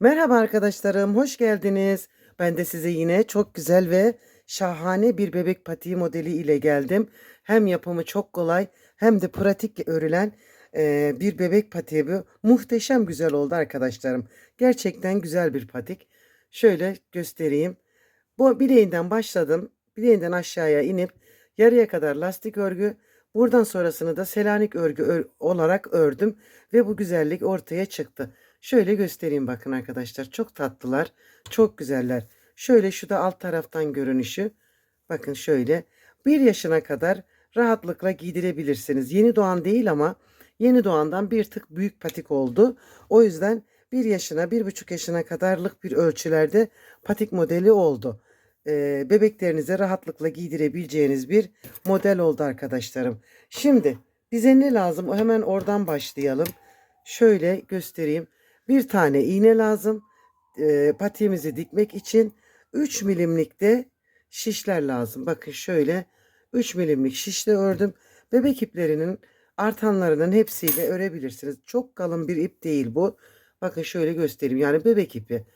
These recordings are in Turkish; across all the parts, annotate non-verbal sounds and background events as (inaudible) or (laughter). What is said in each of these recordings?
Merhaba arkadaşlarım, hoş geldiniz. Ben de size yine çok güzel ve şahane bir bebek patiği modeli ile geldim. Hem yapımı çok kolay hem de pratik örülen e, bir bebek patiği bu. Muhteşem güzel oldu arkadaşlarım. Gerçekten güzel bir patik. Şöyle göstereyim. Bu bileğinden başladım. Bileğinden aşağıya inip yarıya kadar lastik örgü. Buradan sonrasını da selanik örgü ör- olarak ördüm ve bu güzellik ortaya çıktı. Şöyle göstereyim bakın arkadaşlar. Çok tatlılar. Çok güzeller. Şöyle şu da alt taraftan görünüşü. Bakın şöyle. Bir yaşına kadar rahatlıkla giydirebilirsiniz. Yeni doğan değil ama yeni doğandan bir tık büyük patik oldu. O yüzden bir yaşına, bir buçuk yaşına kadarlık bir ölçülerde patik modeli oldu. Ee, bebeklerinize rahatlıkla giydirebileceğiniz bir model oldu arkadaşlarım. Şimdi bize ne lazım? Hemen oradan başlayalım. Şöyle göstereyim. Bir tane iğne lazım. E, patiğimizi dikmek için 3 milimlik de şişler lazım. Bakın şöyle 3 milimlik şişle ördüm. Bebek iplerinin artanlarının hepsiyle örebilirsiniz. Çok kalın bir ip değil bu. Bakın şöyle göstereyim. Yani bebek ipi.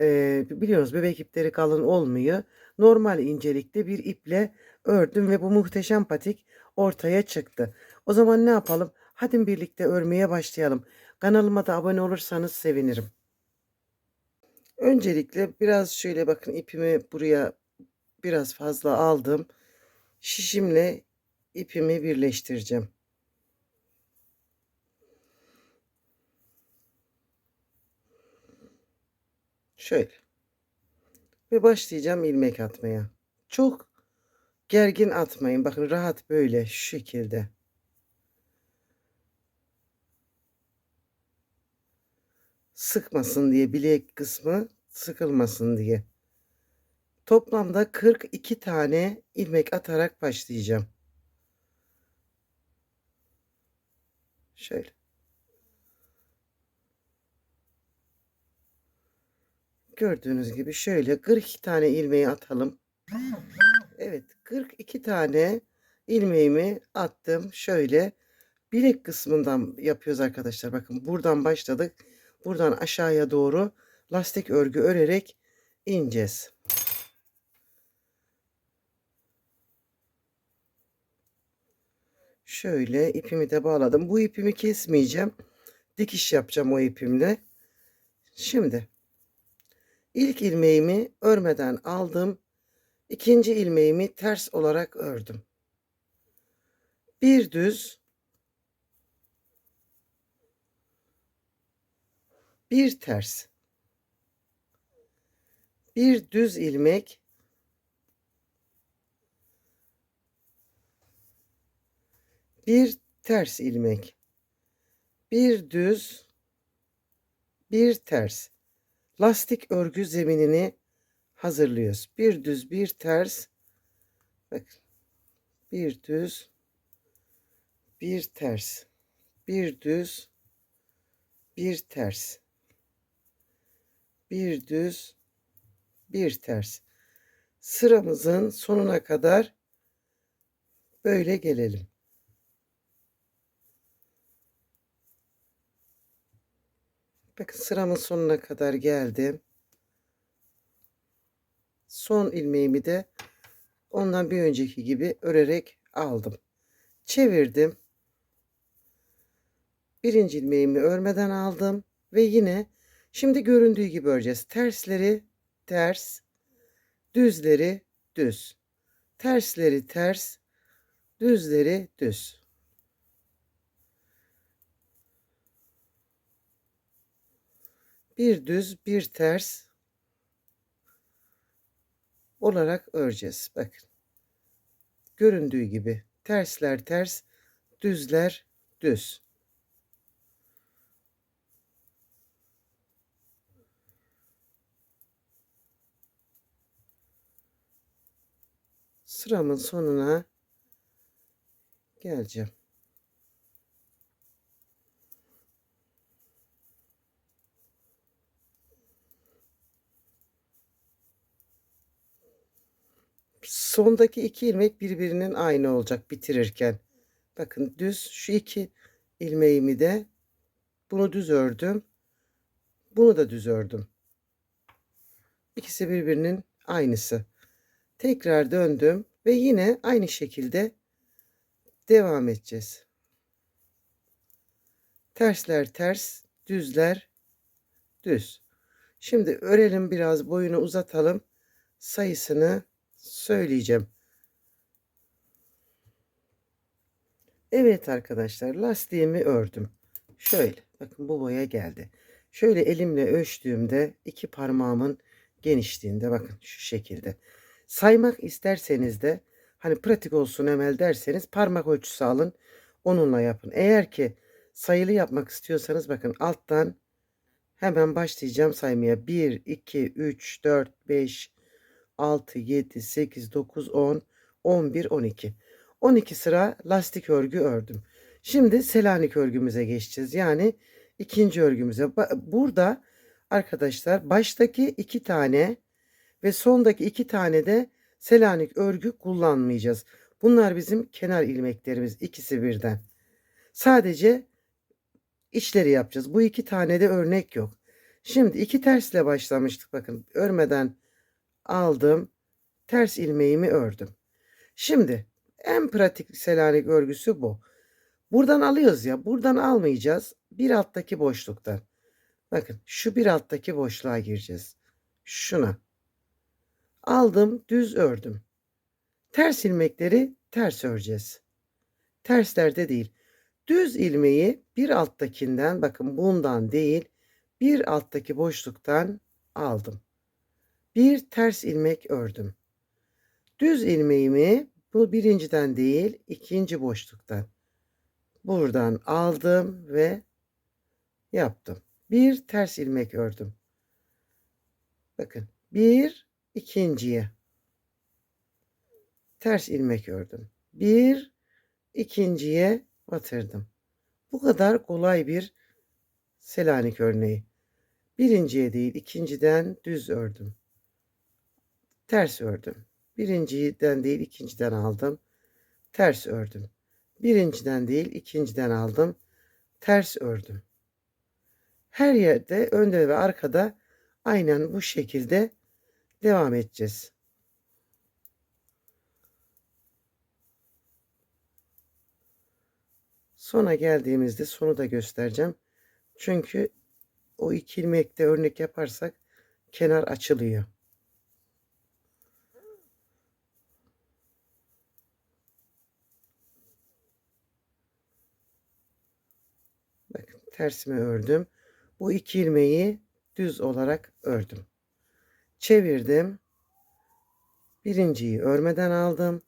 E, biliyorsunuz bebek ipleri kalın olmuyor. Normal incelikte bir iple ördüm ve bu muhteşem patik ortaya çıktı. O zaman ne yapalım? Hadi birlikte örmeye başlayalım. Kanalıma da abone olursanız sevinirim. Öncelikle biraz şöyle bakın ipimi buraya biraz fazla aldım. Şişimle ipimi birleştireceğim. Şöyle. Ve başlayacağım ilmek atmaya. Çok gergin atmayın. Bakın rahat böyle şu şekilde. Sıkmasın diye bilek kısmı sıkılmasın diye. Toplamda 42 tane ilmek atarak başlayacağım. Şöyle. Gördüğünüz gibi şöyle 42 tane ilmeği atalım. Evet 42 tane ilmeğimi attım. Şöyle bilek kısmından yapıyoruz arkadaşlar. Bakın buradan başladık. Buradan aşağıya doğru lastik örgü örerek ineceğiz. Şöyle ipimi de bağladım. Bu ipimi kesmeyeceğim. Dikiş yapacağım o ipimle. Şimdi ilk ilmeğimi örmeden aldım. İkinci ilmeğimi ters olarak ördüm. Bir düz bir ters. Bir düz ilmek. Bir ters ilmek. Bir düz. Bir ters. Lastik örgü zeminini hazırlıyoruz. Bir düz bir ters. Bak bir düz. Bir ters. Bir düz. Bir ters bir düz bir ters sıramızın sonuna kadar böyle gelelim. Bakın sıramın sonuna kadar geldim. Son ilmeğimi de ondan bir önceki gibi örerek aldım. Çevirdim. Birinci ilmeğimi örmeden aldım ve yine şimdi göründüğü gibi öreceğiz. Tersleri ters, düzleri düz. Tersleri ters, düzleri düz. Bir düz, bir ters olarak öreceğiz. Bakın. Göründüğü gibi tersler ters, düzler düz. Sıramın sonuna geleceğim. Sondaki iki ilmek birbirinin aynı olacak bitirirken. Bakın düz şu iki ilmeğimi de bunu düz ördüm. Bunu da düz ördüm. İkisi birbirinin aynısı. Tekrar döndüm ve yine aynı şekilde devam edeceğiz. Tersler ters, düzler düz. Şimdi örelim biraz boyunu uzatalım. Sayısını söyleyeceğim. Evet arkadaşlar lastiğimi ördüm. Şöyle bakın bu boya geldi. Şöyle elimle ölçtüğümde iki parmağımın genişliğinde bakın şu şekilde. Saymak isterseniz de hani pratik olsun Emel derseniz parmak ölçüsü alın. Onunla yapın. Eğer ki sayılı yapmak istiyorsanız bakın alttan hemen başlayacağım saymaya. 1, 2, 3, 4, 5, 6, 7, 8, 9, 10, 11, 12. 12 sıra lastik örgü ördüm. Şimdi Selanik örgümüze geçeceğiz. Yani ikinci örgümüze. Burada arkadaşlar baştaki iki tane ve sondaki iki tane de Selanik örgü kullanmayacağız. Bunlar bizim kenar ilmeklerimiz ikisi birden. Sadece içleri yapacağız. Bu iki tane de örnek yok. Şimdi iki tersle başlamıştık. Bakın örmeden aldım. Ters ilmeğimi ördüm. Şimdi en pratik Selanik örgüsü bu. Buradan alıyoruz ya. Buradan almayacağız. Bir alttaki boşluktan. Bakın şu bir alttaki boşluğa gireceğiz. Şuna. Aldım düz ördüm. Ters ilmekleri ters öreceğiz. Terslerde değil. Düz ilmeği bir alttakinden bakın bundan değil bir alttaki boşluktan aldım. Bir ters ilmek ördüm. Düz ilmeğimi bu birinciden değil ikinci boşluktan buradan aldım ve yaptım. Bir ters ilmek ördüm. Bakın bir ikinciye ters ilmek ördüm. Bir ikinciye batırdım. Bu kadar kolay bir Selanik örneği. Birinciye değil ikinciden düz ördüm. Ters ördüm. Birinciden değil ikinciden aldım. Ters ördüm. Birinciden değil ikinciden aldım. Ters ördüm. Her yerde önde ve arkada aynen bu şekilde devam edeceğiz. Sona geldiğimizde sonu da göstereceğim. Çünkü o iki ilmekte örnek yaparsak kenar açılıyor. Bakın tersime ördüm. Bu iki ilmeği düz olarak ördüm. Çevirdim. Birinciyi örmeden aldım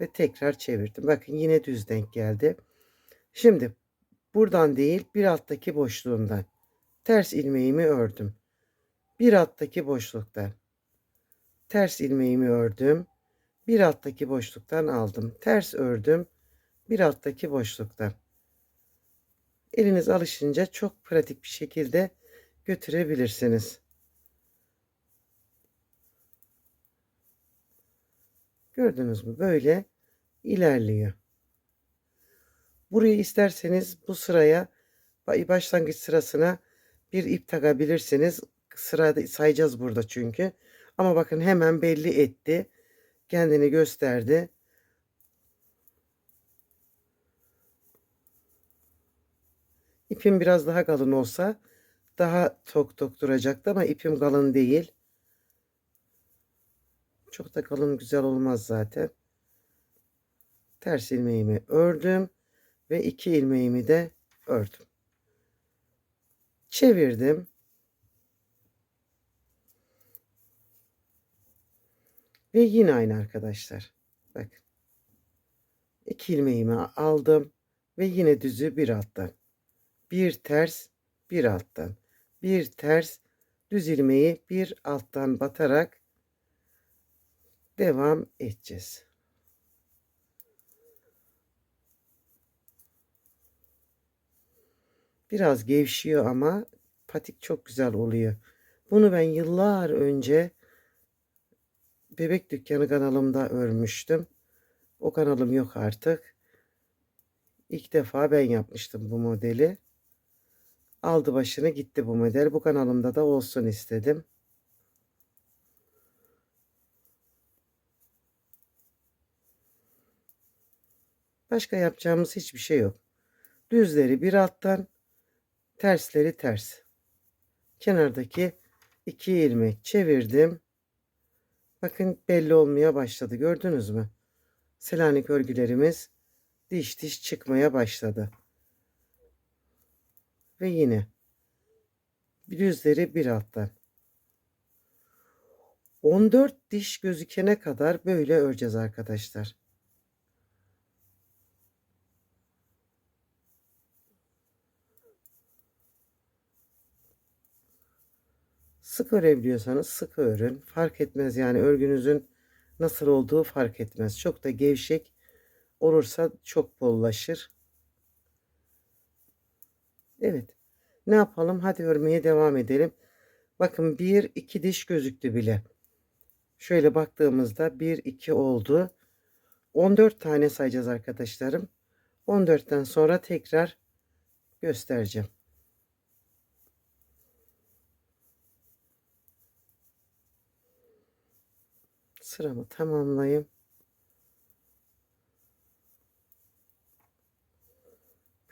ve tekrar çevirdim. Bakın yine düz denk geldi. Şimdi buradan değil bir alttaki boşluğundan ters ilmeğimi ördüm. Bir alttaki boşluktan ters ilmeğimi ördüm. Bir alttaki boşluktan aldım. Ters ördüm. Bir alttaki boşluktan. Eliniz alışınca çok pratik bir şekilde götürebilirsiniz. Gördünüz mü? Böyle ilerliyor. Burayı isterseniz bu sıraya başlangıç sırasına bir ip takabilirsiniz. Sırada sayacağız burada çünkü. Ama bakın hemen belli etti. Kendini gösterdi. İpim biraz daha kalın olsa daha tok tok duracaktı ama ipim kalın değil. Çok da kalın güzel olmaz zaten. Ters ilmeğimi ördüm ve iki ilmeğimi de ördüm. Çevirdim. Ve yine aynı arkadaşlar. Bakın. İki ilmeğimi aldım ve yine düzü bir alttan. Bir ters, bir alttan. Bir ters, düz ilmeği bir alttan batarak devam edeceğiz. Biraz gevşiyor ama patik çok güzel oluyor. Bunu ben yıllar önce bebek dükkanı kanalımda örmüştüm. O kanalım yok artık. İlk defa ben yapmıştım bu modeli. aldı başını gitti bu model. Bu kanalımda da olsun istedim. Başka yapacağımız hiçbir şey yok. Düzleri bir alttan, tersleri ters. Kenardaki iki ilmek çevirdim. Bakın belli olmaya başladı. Gördünüz mü? Selanik örgülerimiz diş diş çıkmaya başladı. Ve yine düzleri bir alttan. 14 diş gözükene kadar böyle öreceğiz arkadaşlar. Sık örebiliyorsanız sık örün. Fark etmez yani örgünüzün nasıl olduğu fark etmez. Çok da gevşek olursa çok bollaşır. Evet. Ne yapalım? Hadi örmeye devam edelim. Bakın bir iki diş gözüktü bile. Şöyle baktığımızda bir iki oldu. 14 tane sayacağız arkadaşlarım. 14'ten sonra tekrar göstereceğim. Sıramı tamamlayayım.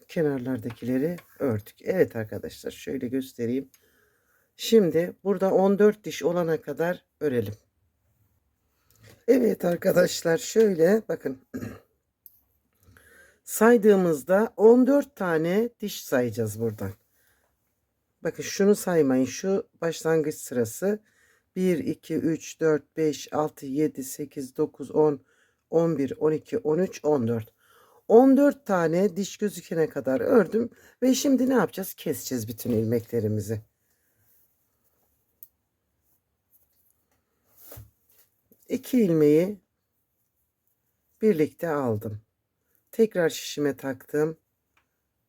Kenarlardakileri ördük. Evet arkadaşlar şöyle göstereyim. Şimdi burada 14 diş olana kadar örelim. Evet arkadaşlar şöyle bakın. (clears throat) Saydığımızda 14 tane diş sayacağız buradan. Bakın şunu saymayın. Şu başlangıç sırası 1, 2, 3, 4, 5, 6, 7, 8, 9, 10, 11, 12, 13, 14. 14 tane diş gözükene kadar ördüm. Ve şimdi ne yapacağız? Keseceğiz bütün ilmeklerimizi. İki ilmeği birlikte aldım. Tekrar şişime taktım.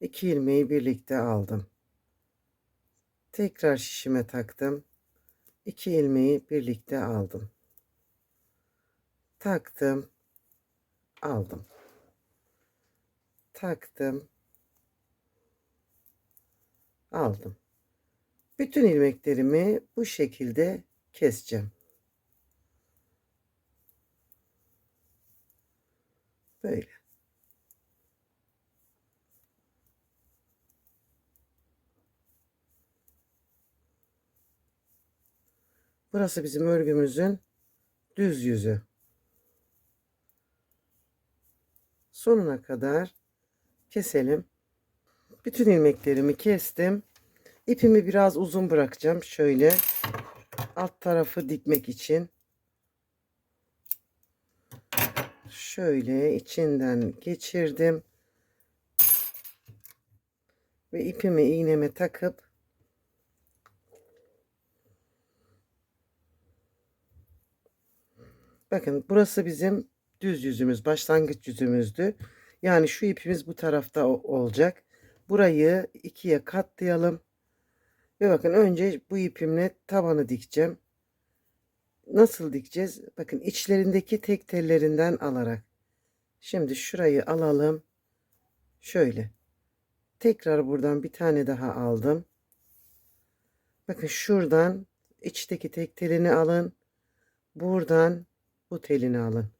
İki ilmeği birlikte aldım. Tekrar şişime taktım. İki ilmeği birlikte aldım. Taktım. Aldım. Taktım. Aldım. Bütün ilmeklerimi bu şekilde keseceğim. Böyle. Burası bizim örgümüzün düz yüzü. Sonuna kadar keselim. Bütün ilmeklerimi kestim. İpimi biraz uzun bırakacağım. Şöyle alt tarafı dikmek için. Şöyle içinden geçirdim. Ve ipimi iğneme takıp Bakın burası bizim düz yüzümüz, başlangıç yüzümüzdü. Yani şu ipimiz bu tarafta olacak. Burayı ikiye katlayalım. Ve bakın önce bu ipimle tabanı dikeceğim. Nasıl dikeceğiz? Bakın içlerindeki tek tellerinden alarak. Şimdi şurayı alalım. Şöyle. Tekrar buradan bir tane daha aldım. Bakın şuradan içteki tek telini alın. Buradan bu telini alın.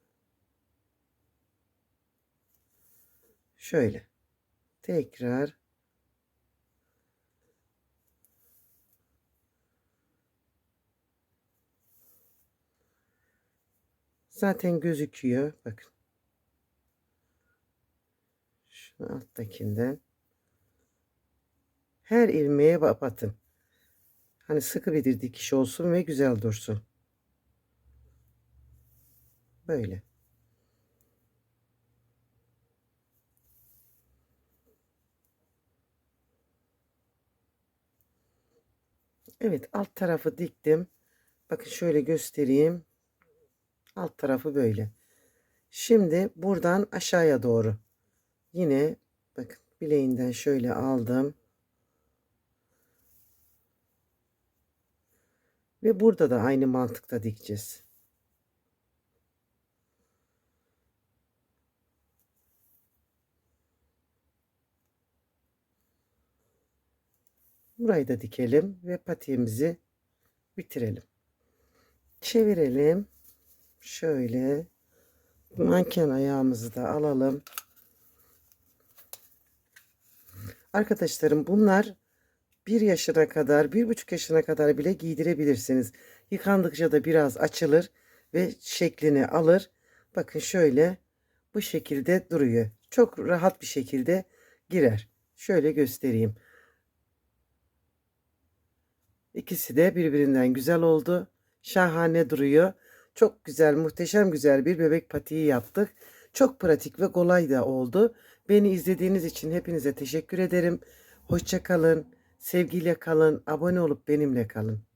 Şöyle. Tekrar Zaten gözüküyor. Bakın. Şu alttakinden. Her ilmeğe batın. Hani sıkı bir dikiş olsun ve güzel dursun. Böyle. Evet alt tarafı diktim. Bakın şöyle göstereyim. Alt tarafı böyle. Şimdi buradan aşağıya doğru. Yine bakın bileğinden şöyle aldım. Ve burada da aynı mantıkta dikeceğiz. Burayı da dikelim ve patiğimizi bitirelim. Çevirelim. Şöyle manken ayağımızı da alalım. Arkadaşlarım bunlar bir yaşına kadar, bir buçuk yaşına kadar bile giydirebilirsiniz. Yıkandıkça da biraz açılır ve şeklini alır. Bakın şöyle bu şekilde duruyor. Çok rahat bir şekilde girer. Şöyle göstereyim. İkisi de birbirinden güzel oldu. Şahane duruyor. Çok güzel, muhteşem güzel bir bebek patiği yaptık. Çok pratik ve kolay da oldu. Beni izlediğiniz için hepinize teşekkür ederim. Hoşça kalın, sevgiyle kalın, abone olup benimle kalın.